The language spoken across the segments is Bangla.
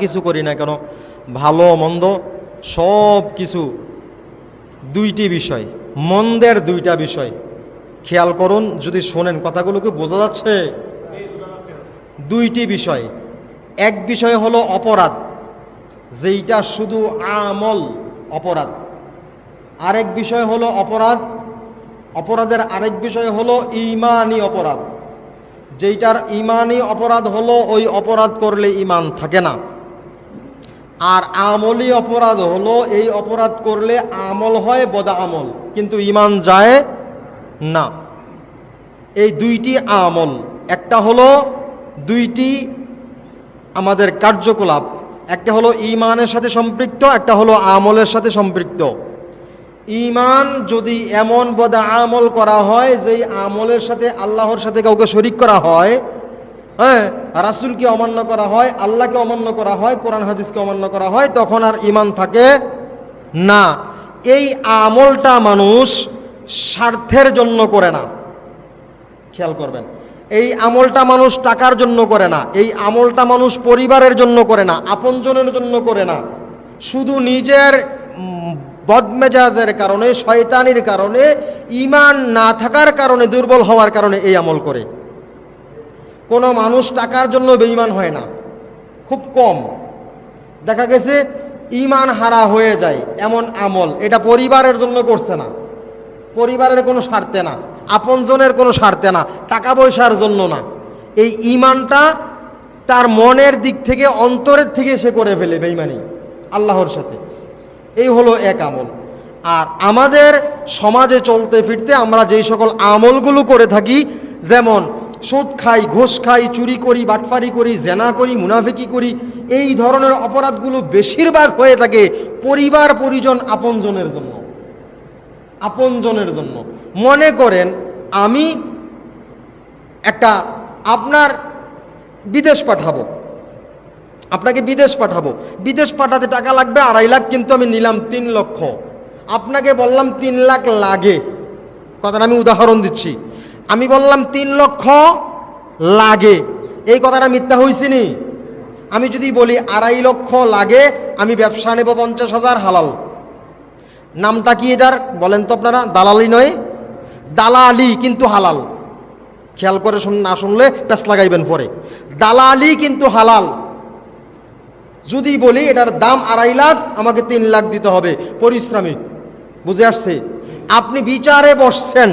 কিছু করি না কেন? ভালো, মন্দ, সব কিছু। দুইটি বিষয়, মন্দের দুইটা বিষয়। খেয়াল করুন, যদি শোনেন কথাগুলোকে বোঝা যাচ্ছে? দুইটি বিষয়। এক বিষয় হলো অপরাধ, যেইটা শুধু আমল অপরাধ। আরেক বিষয় হলো অপরাধ, অপরাধের আরেক বিষয় হলো ইমানি অপরাধ। যেইটার ইমানি অপরাধ হলো, ওই অপরাধ করলে ইমান থাকে না। আর আমলি অপরাধ হলো এই অপরাধ করলে আমল হয়, বদা আমল। কিন্তু ইমান যায় না। এই দুইটি আমল, একটা হলো দুইটি আমাদের কার্যকলাপ, একটা হলো ইমানের সাথে সম্পৃক্ত, একটা হলো আমলের সাথে সম্পৃক্ত। ইমান যদি এমন বদা আমল করা হয়, যেই আমলের সাথে আল্লাহর সাথে কাউকে শরিক করা হয় হ্যাঁ রাসুলকে অমান্য করা হয়, আল্লাহকে অমান্য করা হয়, কোরআন হাদিসকে অমান্য করা হয়, তখন আর ইমান থাকে না। এই আমলটা মানুষ স্বার্থের জন্য করে না। খেয়াল করবেন, এই আমলটা মানুষ টাকার জন্য করে না, এই আমলটা মানুষ পরিবারের জন্য করে না, আপনজনের জন্য করে না। শুধু নিজের বদমেজাজের কারণে, শয়তানির কারণে ইমান না থাকার কারণে, দুর্বল হওয়ার কারণে এই আমল করে। কোনো মানুষ টাকার জন্য বেঈমান হয় না। খুব কম। দেখা গেছে ইমান হারা হয়ে যায় এমন আমল। এটা পরিবারের জন্য করছে না। পরিবারের কোনো স্বার্থে না। আপনজনের কোনো স্বার্থে না। টাকা পয়সার জন্য না। এই ইমানটা তার মনের দিক থেকে, অন্তরের থেকে সে করে ফেলে বেইমানি আল্লাহর সাথে। এই হলো এক আমল। আর আমাদের সমাজে চলতে ফিরতে আমরা যেই সকল আমলগুলো করে থাকি, যেমন সুদ খাই, ঘোষ খাই, চুরি করি বাটফারি করি, জেনা করি, মুনাফিকি করি, এই ধরনের অপরাধগুলো বেশিরভাগ হয়ে থাকে পরিবার, পরিজন, আপনজনের জন্য। আপনজনের জন্য। মনে করেন, আমি একটা আপনার বিদেশ পাঠাবো। আপনাকে বিদেশ পাঠাবো। বিদেশ পাঠাতে টাকা লাগবে, আড়াই লাখ কিন্তু আমি নিলাম তিন লক্ষ। আপনাকে বললাম তিন লাখ লাগে। কথাটা আমি উদাহরণ দিচ্ছি। আমি বললাম তিন লক্ষ লাগে। এই কথাটা মিথ্যা হয়েছে নি আমি যদি বলি আড়াই লক্ষ লাগে, আমি ব্যবসা নেব পঞ্চাশ হাজার হালাল। নামটা কি এটার? বলেন তো আপনারা, দালালি নয়, দালালি কিন্তু হালাল। খেয়াল করে শুন না শুনলে প্যাস লাগাইবেন পরে। দালালি কিন্তু হালাল। যদি বলি এটার দাম আড়াই লাখ, আমাকে তিন লাখ দিতে হবে। পরিশ্রমিক বুঝে আসছে? আপনি বিচারে বসছেন।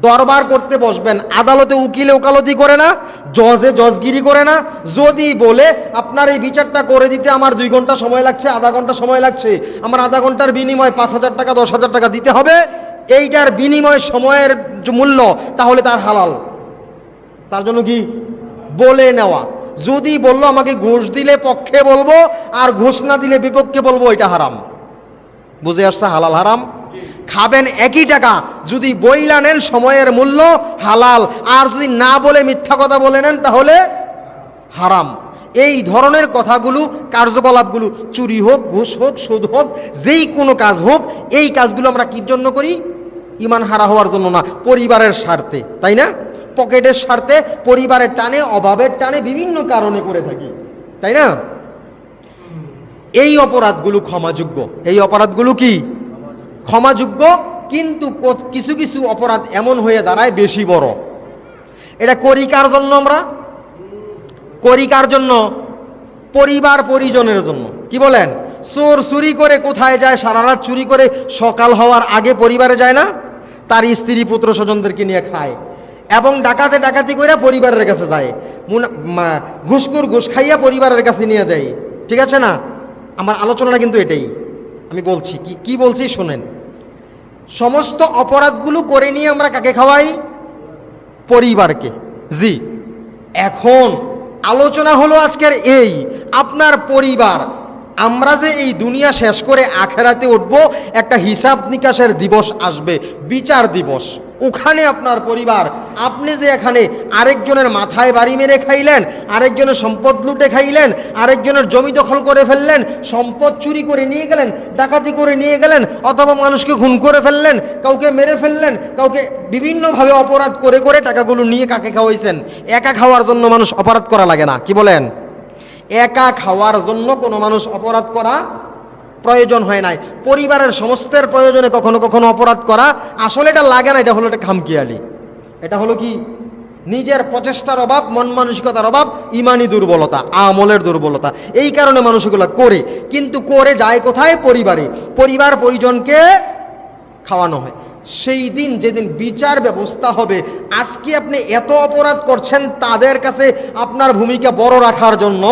দরবার করতে বসবেন। আদালতে উকিলে ওকালতি করে না, জজে জজগিরি করে না। যদি বলে, আপনার এই বিচারটা করে দিতে আমার দুই ঘণ্টা সময় লাগছে, আধা ঘণ্টা সময় লাগছে, আমার আধা ঘণ্টার বিনিময় পাঁচ হাজার টাকা, দশ হাজার টাকা দিতে হবে, এইটার বিনিময় সময়ের মূল্য তাহলে তার হালাল। তার জন্য কি? বলে নেওয়া। যদি বলল, আমাকে ঘুষ দিলে পক্ষে বলব, আর ঘুষ না দিলে বিপক্ষে বলব, এটা হারাম। বুঝে আসছে, হালাল হারাম। খাবেন একই টাকা। যদি বইলা নেন সময়ের মূল্য, হালাল। আর যদি না বলে মিথ্যা কথা বলে নেন, তাহলে হারাম। এই ধরনের কথাগুলো, কার্যকলাপগুলো, চুরি হোক, ঘুষ হোক, সুদ হোক, যেই কোনো কাজ হোক, এই কাজগুলো আমরা কির জন্য করি? ইমান হারা হওয়ার জন্য না, পরিবারের স্বার্থে, তাই না? পকেটের স্বার্থে, পরিবারের টানে, অভাবের টানে বিভিন্ন কারণে করে থাকি, তাই না? এই অপরাধগুলো ক্ষমাযোগ্য। এই অপরাধগুলো কি? ক্ষমাযোগ্য, কিন্তু কিছু কিছু অপরাধ এমন হয়ে দাঁড়ায় বেশি বড়। এটা করি কার জন্য আমরা? করি কার জন্য, পরিবার পরিজনের জন্য। কি বলেন? চোর চুরি করে কোথায় যায়, সারা রাত চুরি করে সকাল হওয়ার আগে পরিবারে যায় না? তার স্ত্রী, পুত্র, স্বজনদেরকে নিয়ে খায় এবং ডাকাতে ডাকাতি করে পরিবারের কাছে যায়। ঘুষখোর ঘুষ খাইয়া পরিবারের কাছে নিয়ে দেয়। ঠিক আছে না? আমার আলোচনাটা কিন্তু এটাই। আমি বলছি, কি কি বলছি শোনেন। সমস্ত অপরাধগুলো করে নিয়ে আমরা কাকে খাওয়াই? পরিবারকে। জি। এখন আলোচনা হলো আজকের এই, আপনার পরিবার, আমরা যে এই দুনিয়া শেষ করে আখেরাতে উঠবো, একটা হিসাব নিকাশের দিবস আসবে, বিচার দিবস। ওখানে আপনার পরিবার। আপনি যে এখানে আরেকজনের মাথায় বাড়ি মেরে খাইলেন, আরেকজনের সম্পদ লুটে খাইলেন, আরেকজনের জমি দখল করে ফেললেন, সম্পদ চুরি করে নিয়ে গেলেন, ডাকাতি করে নিয়ে গেলেন, অথবা মানুষকে খুন করে ফেললেন, কাউকে মেরে ফেললেন, কাউকে বিভিন্নভাবে অপরাধ করে করে টাকাগুলো নিয়ে কাকে খাওয়াইছেন? একা খাওয়ার জন্য মানুষ অপরাধ করা লাগে না, কি বলেন? একা খাওয়ার জন্য কোনো মানুষ অপরাধ করা প্রয়োজন হয় নাই। পরিবারের সমস্তের প্রয়োজনে কখনো কখনো অপরাধ করা, আসলে এটা লাগে না, এটা হলো একটা খামকিয়ালি এটা হলো কি? নিজের প্রচেষ্টার অভাব, মন মানসিকতার অভাব, ইমানি দুর্বলতা, আমলের দুর্বলতা। এই কারণে মানুষ এগুলো করে, কিন্তু করে যায় কোথায়? পরিবারে। পরিবার পরিজনকে খাওয়ানো হয়। সেই দিন যেদিন বিচার ব্যবস্থা হবে, আজকে আপনি এত অপরাধ করছেন তাদের কাছে আপনার ভূমিকা বড় রাখার জন্য,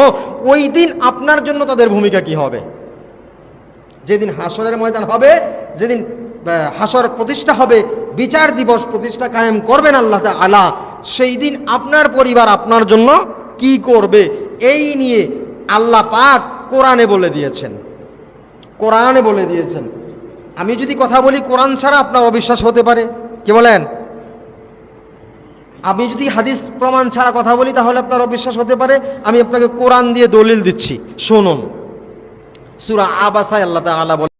ওই দিন আপনার জন্য তাদের ভূমিকা কি হবে? যেদিন হাসরের ময়দান হবে, যেদিন হাসর প্রতিষ্ঠা হবে, বিচার দিবস প্রতিষ্ঠা কায়েম করবেন আল্লাহ আলা সেই দিন আপনার পরিবার আপনার জন্য কি করবে? এই নিয়ে আল্লাহ পাক কোরআনে বলে দিয়েছেন। কোরআনে বলে দিয়েছেন। আমি যদি কথা বলি, কোরআন ছাড়া আপনার অবিশ্বাস হতে পারে। কি বলেন? আমি যদি হাদিস প্রমাণ ছাড়া কথা বলি, তাহলে আপনার অবিশ্বাস হতে পারে। আমি আপনাকে কোরআন দিয়ে দলিল দিচ্ছি। শুনুন। সুরা আবাসায় আল্লাহ তালা বলে